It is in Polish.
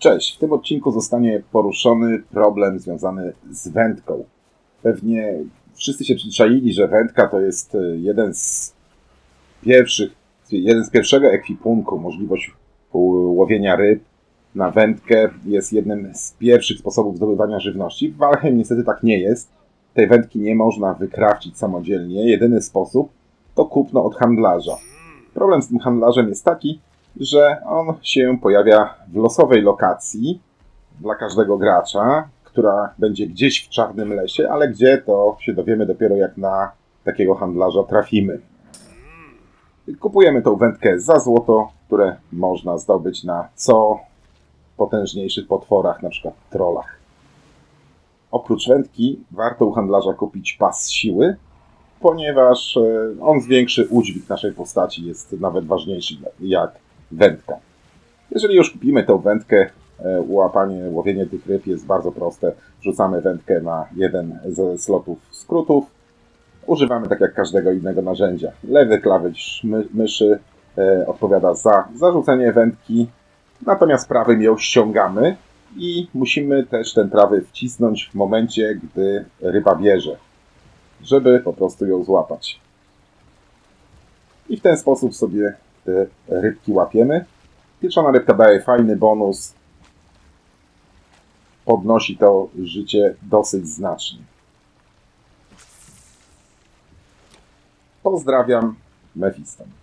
Cześć, w tym odcinku zostanie poruszony problem związany z wędką. Pewnie wszyscy się przyzwyczaili, że wędka to jest e, jeden z pierwszych, jeden z pierwszego ekwipunku, możliwość łowienia ryb na wędkę jest jednym z pierwszych sposobów zdobywania żywności. W Walheim niestety tak nie jest. Tej wędki nie można wykrawcić samodzielnie. Jedyny sposób to kupno od handlarza. Problem z tym handlarzem jest taki, że on się pojawia w losowej lokacji dla każdego gracza, która będzie gdzieś w czarnym lesie, ale gdzie to się dowiemy dopiero jak na takiego handlarza trafimy. Kupujemy tą wędkę za złoto, które można zdobyć na co potężniejszych potworach, na przykład trollach. Oprócz wędki warto u handlarza kupić pas siły, ponieważ e, on zwiększy udźwig naszej postaci, jest nawet ważniejszy jak wędka. Jeżeli już kupimy tą wędkę, e, łapanie, łowienie tych ryb jest bardzo proste. Wrzucamy wędkę na jeden ze slotów skrótów. Używamy tak jak każdego innego narzędzia. Lewy klawisz my, myszy e, odpowiada za zarzucenie wędki, natomiast prawym ją ściągamy i musimy też ten prawy wcisnąć w momencie, gdy ryba bierze, żeby po prostu ją złapać. I w ten sposób sobie te rybki łapiemy. Pieczona rybka daje fajny bonus. Podnosi to życie dosyć znacznie. Pozdrawiam, Mefiston.